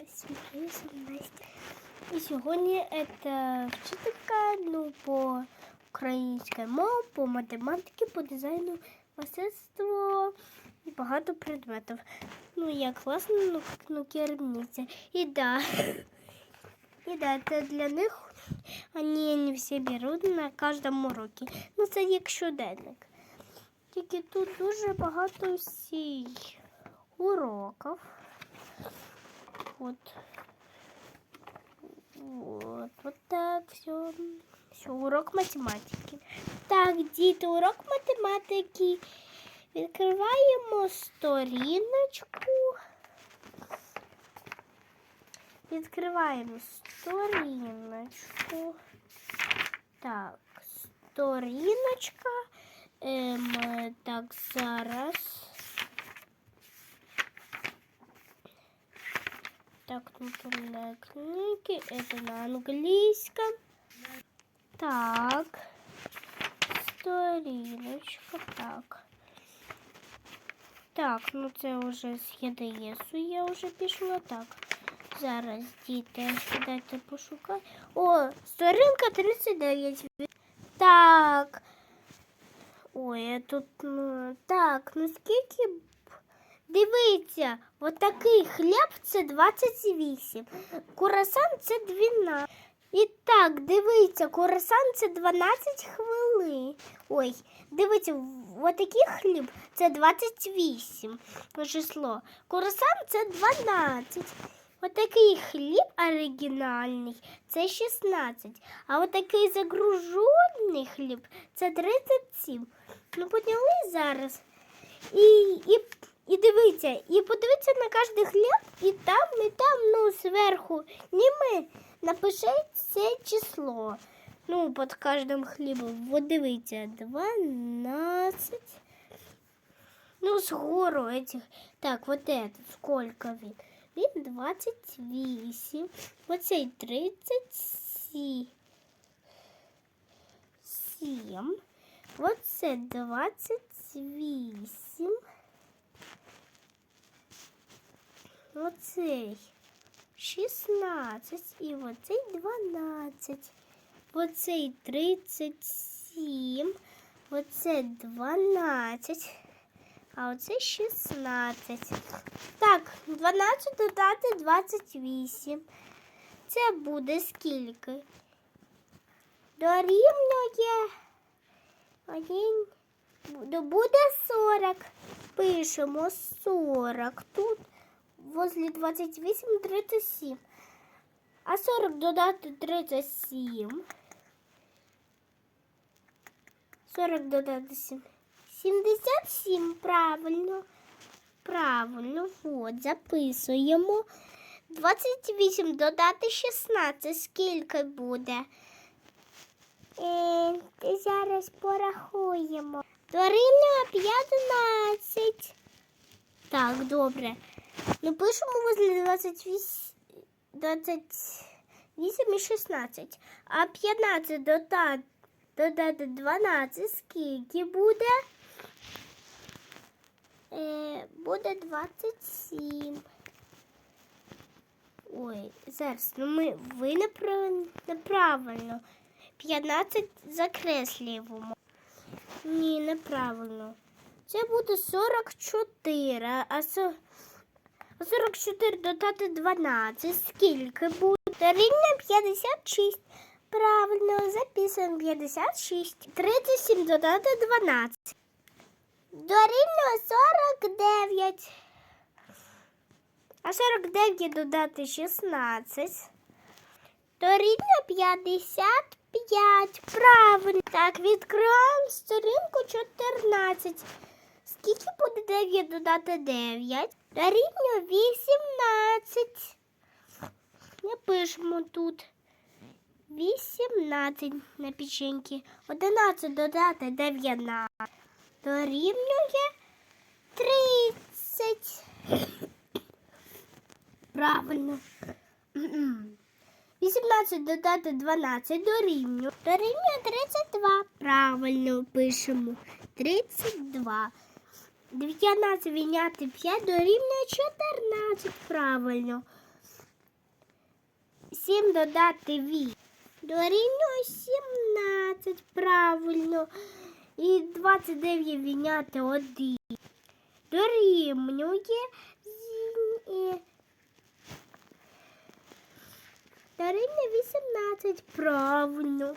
Настя. І сьогодні це вчителька ну, по українській мові, по математиці, по дизайну, мистецтво і багато предметів. Ну, я класна ну, ну, керівниця. І да, і да, це для них вони не всі беруть на кожному уроці. Ну, це як щоденник. Тільки тут дуже багато всіх уроків. Вот. Вот, вот так все. Все, урок математики. Так, діти, урок математики. Відкриваємо сторіночку. Відкриваємо сторіночку. Так, сторіночка. Ем, так, зараз. Так, тут умная книги. Это на английском. Так. Сторіночка. Так. Так, ну це вже з ЄДСу я вже пішла. Так. Зараз, діти, дайте пошукати. О, сторінка 39. Так. Ой, я тут. Ну, так, ну скільки б- Дивіться, отакий хліб це 28, курасан це 12. І так, дивіться, курасан це 12 хвилин. Ой, дивіться, отакий хліб це 28 число. Курасан це 12. Отакий хліб оригінальний це 16. А отакий загружений хліб це 37. Ну, поняли зараз? І, і, і дивіться, і подивіться на кожен хліб, і там, і там, ну, зверху, німи напишіть це число. Ну, під кожним хлібом. Вот дивіться, 12. Ну, згору этих. Так, вот этот, сколько він? Він 28. Оцей 37. 7. Оце 28. Оцей 16 і оцей 12. Оцей 37. Оце 12. А оце 16. Так, 12 додати 28. Це буде скільки? Дорівнює один. Буде буде 40. Пишемо 40. Тут возле 28 37. А 40 додати 37. 40 додати 7. 77, правильно. Правильно, от, записуємо. 28 додати 16. Скільки буде? Е, зараз порахуємо. Дорівнює 15. Так, добре. Ну, пишемо возле 28, 28 і 16. А 15 додати, додати 12, скільки буде? Е, буде 27. Ой, зараз, ну ми ви неправильно. неправильно. 15 закреслюємо. Ні, неправильно. Це буде 44, а со- а 44 додати 12. Скільки буде? Рівня 56. Правильно, записуємо 56. 37 додати 12. Дорівнює 49. А 49 додати 16. Дорівнює 55. Правильно. Так, відкриваємо сторінку 14. Скільки буде 9 додати 9? Дорівнює 18. Не пишемо тут. 18 на печеньки. 11 додати 19. Дорівнює 30. Правильно. 18 додати 12 дорівнює. Дорівнює 32. Правильно пишемо. 32. 19 відняти 5 дорівнює 14. Правильно. 7 додати 8. Дорівнює 17, правильно. І 29 відняти 1. Дорівнює е, Дорівнює 18, правильно.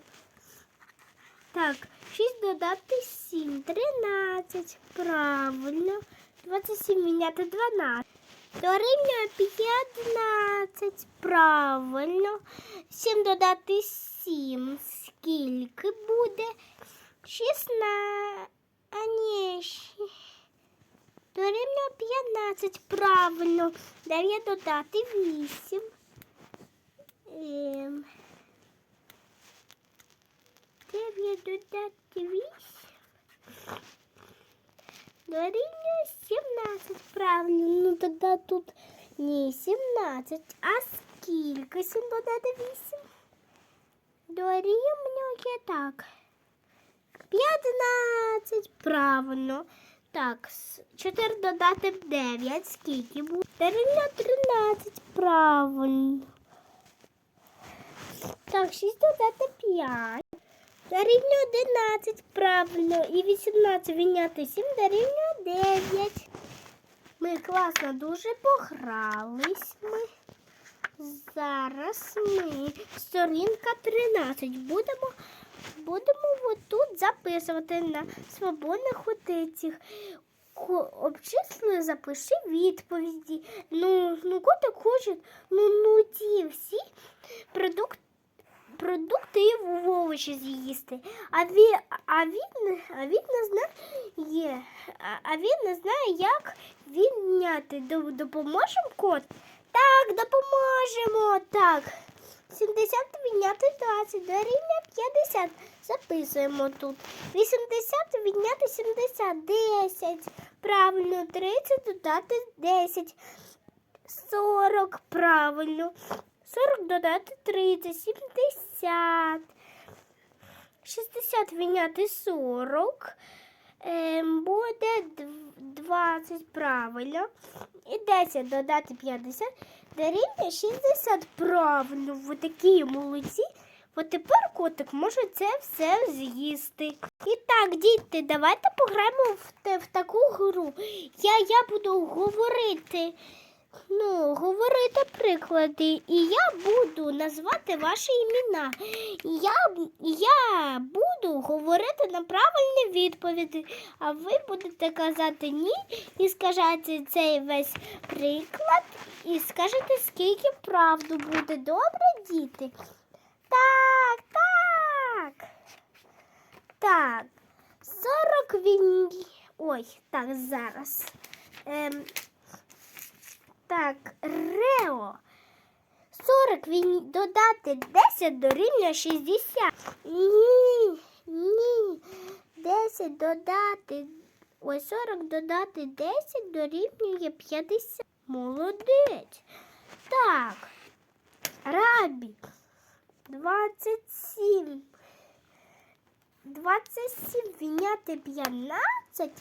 Так, 6 додати 7, 13, правильно. 27 відняти 12. Дорівнює 15, правильно. 7 додати 7, скільки буде? 16, а ні, дорівнює 15, правильно. 9 додати 8. Ем, 9 додати 8. Дорівнює 17, правильно. Ну тоді тут не 17, а скільки 7 додати 8? Дорівнює так. 15, правильно. Так, 4 додати 9, скільки буде? Дорівнює 13, правильно. Так, 6 додати 5. Дорівнює 11, правильно. І 18 відняти 7 дорівнює 9. Ми класно дуже погрались. Ми. Зараз ми сторінка 13. Будемо, будемо отут записувати на свободних отицях. Обчисли, запиши відповіді. Ну, ну котик хоче, ну, ну ті всі продукти продукти і овочі з'їсти. А він, а він, а він не знає, а- він не знає, як відняти. Допоможемо кот? Так, допоможемо. Так. 70 відняти 20, дорівнює 50. Записуємо тут. 80 відняти 70, 10. Правильно, 30 додати 10. 40, правильно. 40 додати 30, 70. 60 відняти 40. Ем, буде 20, правильно. І 10 додати 50. Дорівнює 60, правильно. Ви такі молодці. От тепер котик може це все з'їсти. І так, діти, давайте пограємо в, в таку гру. Я, я буду говорити ну, говорити приклади, і я буду назвати ваші імена. Я, я буду говорити на правильні відповіді, а ви будете казати ні і скажете цей весь приклад, і скажете, скільки правду буде. Добре, діти? Так, так. Так. 40 він. Ой, так, зараз. Ем, так, Рео. 40 він додати 10 дорівнює 60. Ні, ні. 10 додати. Ой, 40 додати 10 дорівнює 50. Молодець. Так. Рабі. 27. 27 відняти 15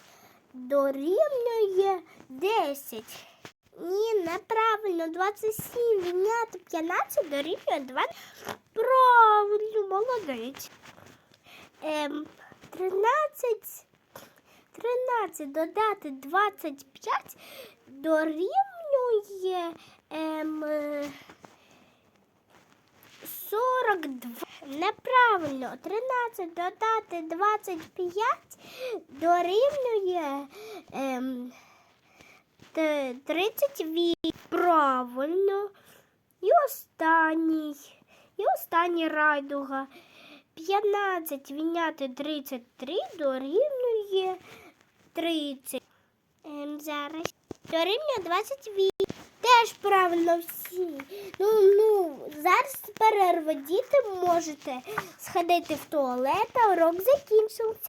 дорівнює 10. Ні, неправильно. 27 відняти 15 дорівнює 20. Правильно, молодець. Ем, 13, 13 додати 25 дорівнює ем, е, 42. Неправильно. 13 додати 25 дорівнює ем, 38. Правильно. І останній. І останній райдуга. 15 відняти 33 дорівнює 30. Ем, зараз. Дорівнює 28. Теж правильно всі. Ну, ну, зараз перерва. Діти можете сходити в туалет, а урок закінчився.